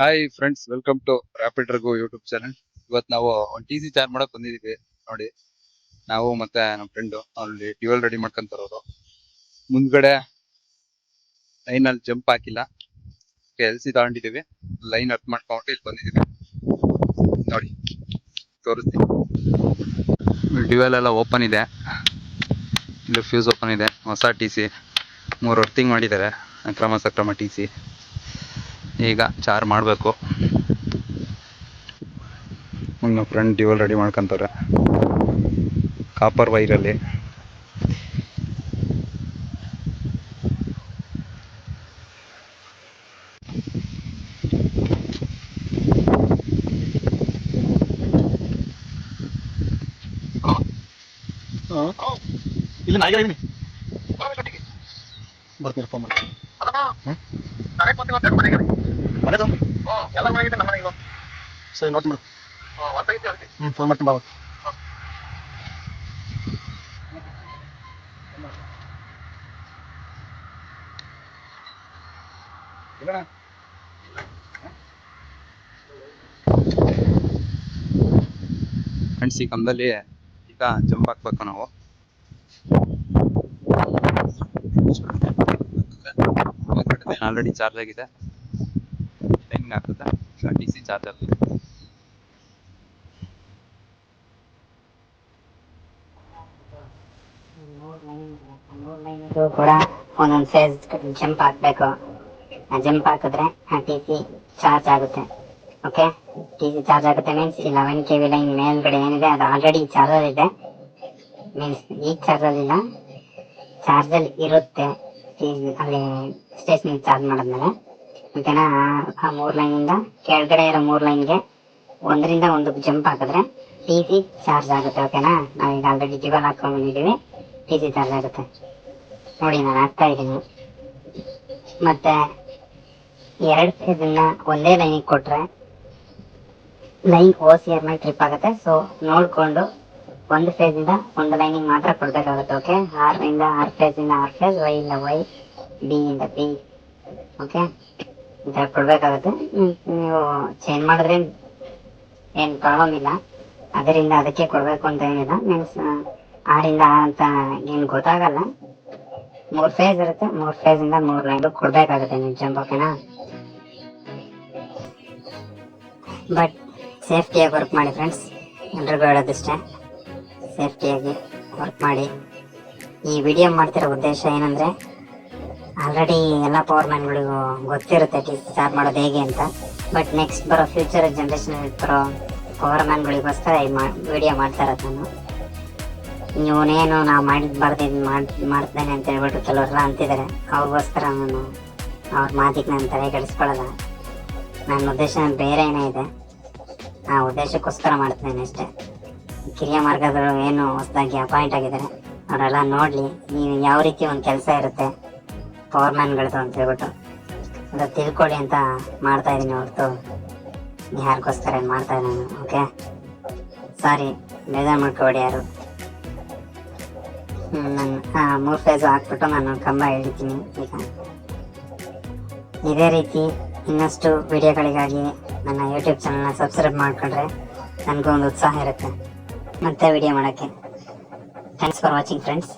Hi friends welcome to rapid Raghu YouTube channel ಇವತ್ತು ನಾವು ಒಂದು ಟಿ ಸಿ ಚಾರ್ಜ್ ಮಾಡಕ್ ಬಂದಿದ್ದೀವಿ ನೋಡಿ. ನಾವು ಮತ್ತೆ ನಮ್ಮ ಫ್ರೆಂಡು ಅಲ್ಲಿ ಡ್ಯೂಯಲ್ ರೆಡಿ ಮಾಡ್ಕೊಂತಾರವರು ಮುಂದ್ಗಡೆ ಲೈನಲ್ಲಿ ಜಂಪ್ ಹಾಕಿಲ್ಲ. ಎಲ್ ಸಿ ತಗೊಂಡಿದ್ದೀವಿ ಲೈನ್ ಅರ್ಥ ಮಾಡ್ಕೊಂಡು ಇಲ್ಲಿ ಬಂದಿದ್ದೀವಿ ನೋಡಿ, ತೋರಿಸ್ತೀನಿ. ಡ್ಯೂಯಲ್ ಎಲ್ಲ ಓಪನ್ ಇದೆ. ಇಲ್ಲಿ ಫ್ಯೂಸ್ ಓಪನ್ ಇದೆ. ಹೊಸ ಟಿ ಸಿ ಮೂರು ಅರ್ಥಿಂಗ್ ಮಾಡಿದ್ದಾರೆ. ಅಕ್ರಮ ಸಕ್ರಮ ಟಿ ಸಿ ಈಗ ಚಾರ್ ಮಾಡಬೇಕು. ನಮ್ಮ ಫ್ರೆಂಡ್ ಡ್ಯೂಯಲ್ ರೆಡಿ ಮಾಡ್ಕೊಂತಾರೆ ಕಾಪರ್ ವೈರಲ್ಲಿ ಇಲ್ಲ ನಾಯಿಗೆ ಇದೀನಿ. ಬರ್ತೀನಿ ಫೋನ್ ಮಾಡಿ. ಮನೆದು? ಸರಿ ನೋಟ್ ಮಾಡು. ಹ್ಞೂ ಫೋನ್ ಮಾಡ್ತೀನಿ ಬಾವ ಫ್ರೆಂಡ್ಸ್ ಈ ಕಂಬದಲ್ಲಿ ಈಗ ಜಂಪ್ ಹಾಕ್ಬೇಕು ನಾವು. ಆಲ್ರೆಡಿ ಚಾರ್ಜ್ ಆಗಿದೆ. Line so D C charge ಕೂಡ ಒಂದೊಂದು ಫೇಸ್ ಜಂಪ್ ಹಾಕ್ಬೇಕು ಆ ಜಂಪ್ ಹಾಕಿದ್ರೆ ಆ ಟಿ ಸಿ ಚಾರ್ಜ್ ಆಗುತ್ತೆ ಓಕೆ ಟಿ ಸಿ ಚಾರ್ಜ್ ಆಗುತ್ತೆ ಮೀನ್ಸ್ ಈ ಲೆವೆನ್ ಕೆ ವಿ ಲೈನ್ ಮೇಲ್ಗಡೆ ಏನಿದೆ ಅದು ಆಲ್ರೆಡಿ ಚಾರ್ಜರ್ ಇದೆ ಮೀನ್ಸ್ ಈಗ ಚಾರ್ಜರ್ ಇಲ್ಲ ಚಾರ್ಜಲ್ಲಿ ಇರುತ್ತೆ ಅಲ್ಲಿ ಸ್ಟೇಷನ್ ಚಾರ್ಜ್ ಮಾಡಿದ್ಮೇಲೆ ಓಕೆನಾ ಆ- ಮೂರ್ ಲೈನಿಂದ ಕೆಳಗಡೆ ಇರೋ ಮೂರು ಲೈನ್ಗೆ ಒಂದರಿಂದ ಒಂದು ಜಂಪ್ ಹಾಕಿದ್ರೆ ಟಿ ಸಿ ಚಾರ್ಜ್ ಆಗುತ್ತೆ ಓಕೆನಾ ನಾವೀಗ ಆಲ್ರೆಡಿ ಜಿಬಲ್ ಹಾಕೊಂಡ್ಬಂದಿದ್ದೀವಿ ಟಿ ಸಿ ಚಾರ್ಜ್ ಆಗುತ್ತೆ. ನೋಡಿ, ನಾನು ಹಾಕ್ತಾ ಇದ್ದೀನಿ. ಮತ್ತೆ ಎರಡು ಇದನ್ನ ಒಂದೇ ಲೈನಿಗೆ ಕೊಟ್ರೆ ಲೈನ್ ಓ ಸಿ ಆರ್ ಮೇಲೆ ಟ್ರಿಪ್ ಆಗುತ್ತೆ. ಸೊ ನೋಡಿಕೊಂಡು ಒಂದು ಫೇಸಿಂದ ಒಂದು ಲೈನಿಗೆ ಮಾತ್ರ ಕೊಡಬೇಕಾಗುತ್ತೆ ಓಕೆ ಆರ್ ಇಂದ R phase R phase Y ಇಂದ ವೈ ಬಿ ಇಂದ ಬಿ ಓಕೆ ಕೊಡ್ಬೇಕಾಗುತ್ತೆ ನೀವು ಚೇಂಜ್ ಮಾಡಿದ್ರೆ ಏನು ಪ್ರಾಬ್ಲಮ್ ಇಲ್ಲ. ಅದರಿಂದ ಅದಕ್ಕೆ ಕೊಡ್ಬೇಕು ಅಂತ ಏನಿಲ್ಲ. ಮೀನ್ಸ್ ಆರಿಂದ ಅಂತ ಏನ್ ಗೊತ್ತಾಗಲ್ಲ. ಮೂರ್ ಫೇಸ್ ಇರುತ್ತೆ. ಮೂರ್ ಫೇಸ್ ಇಂದ ಮೂರ್ ಲೈನ್ ಕೊಡ್ಬೇಕಾಗುತ್ತೆ ನೀವು ಜಂಪ್ ಓಕೆನಾ ಬಟ್ ಸೇಫ್ಟಿಯಾಗಿ ವರ್ಕ್ ಮಾಡಿ ಫ್ರೆಂಡ್ಸ್ ಎಲ್ರಿಗೂ ಹೇಳೋದಿಷ್ಟೇ. ಸೇಫ್ಟಿಯಾಗಿ ವರ್ಕ್ ಮಾಡಿ. ಈ ವಿಡಿಯೋ ಮಾಡ್ತಿರೋ ಉದ್ದೇಶ ಏನಂದ್ರೆ ಆಲ್ರೆಡಿ ಎಲ್ಲ ಪವರ್ ಮ್ಯಾನ್ಗಳಿಗೂ ಗೊತ್ತಿರುತ್ತೆ ಟಿ ಚಾರ್ಜ್ ಮಾಡೋದು ಹೇಗೆ ಅಂತ. ಬಟ್ ನೆಕ್ಸ್ಟ್ ಬರೋ ಫ್ಯೂಚರ್ ಜನ್ರೇಷನ್ ಬರೋ ಪವರ್ ಮ್ಯಾನ್ಗಳಿಗೋಸ್ಕರ ಈ ವಿಡಿಯೋ ಮಾಡ್ತಾ ಇರೋದು ನಾನು. ಇವನೇನು ನಾವು ಮಾಡಿದ್ಬಾರ್ದು ಇದು ಮಾಡಿ ಮಾಡ್ತೇನೆ ಅಂತ ಹೇಳ್ಬಿಟ್ಟು ಕೆಲವರೆಲ್ಲ ಅಂತಿದ್ದಾರೆ ಅವ್ರಿಗೋಸ್ಕರ ನಾನು ಅವ್ರ ಮಾತಿಗೆ ನಾನು ತಲೆ ಕೆಡಿಸ್ಕೊಳ್ಳಲ್ಲ. ನನ್ನ ಉದ್ದೇಶ ಬೇರೆ ಏನೇ ಇದೆ. ಆ ಉದ್ದೇಶಕ್ಕೋಸ್ಕರ ಮಾಡ್ತೇನೆ ಅಷ್ಟೇ. ಕಿರಿಯ ಮಾರ್ಗದವರು ಏನು ಹೊಸದಾಗಿ ಅಪಾಯಿಂಟ್ ಆಗಿದ್ದಾರೆ ಅವರೆಲ್ಲ ನೋಡಲಿ, ನೀವು ಯಾವ ರೀತಿ ಒಂದು ಕೆಲಸ ಇರುತ್ತೆ ಪವರ್ ಮ್ಯಾನ್ಗಳದ್ದು ಅಂತ ಹೇಳ್ಬಿಟ್ಟು ಅದು ತಿಳ್ಕೊಳ್ಳಿ ಅಂತ ಮಾಡ್ತಾ ಇದ್ದೀನಿ ಹೊರತು. ಯಾರಿಗೋಸ್ಕರ ಏನು ಮಾಡ್ತಾ ಇದ್ದೀನಿ ಓಕೆ ಸಾರಿ ಬೇಜಾರು ಮಾಡ್ಕೊಬೇಡಿ ಯಾರು. ನಾನು ಮೂರು ಫೇಸು ಹಾಕ್ಬಿಟ್ಟು ನಾನು ಕಂಬ ಹೇಳ್ತೀನಿ ಈಗ. ಇದೇ ರೀತಿ ಇನ್ನಷ್ಟು ವಿಡಿಯೋಗಳಿಗಾಗಿ ನನ್ನ ಯೂಟ್ಯೂಬ್ ಚಾನಲ್ನ ಸಬ್ಸ್ಕ್ರೈಬ್ ಮಾಡಿಕೊಂಡ್ರೆ ನನಗೂ ಒಂದು ಉತ್ಸಾಹ ಇರುತ್ತೆ. ಮತ್ತೆ ವಿಡಿಯೋ ಮಾಡೋಕ್ಕೆ. Thanks for watching friends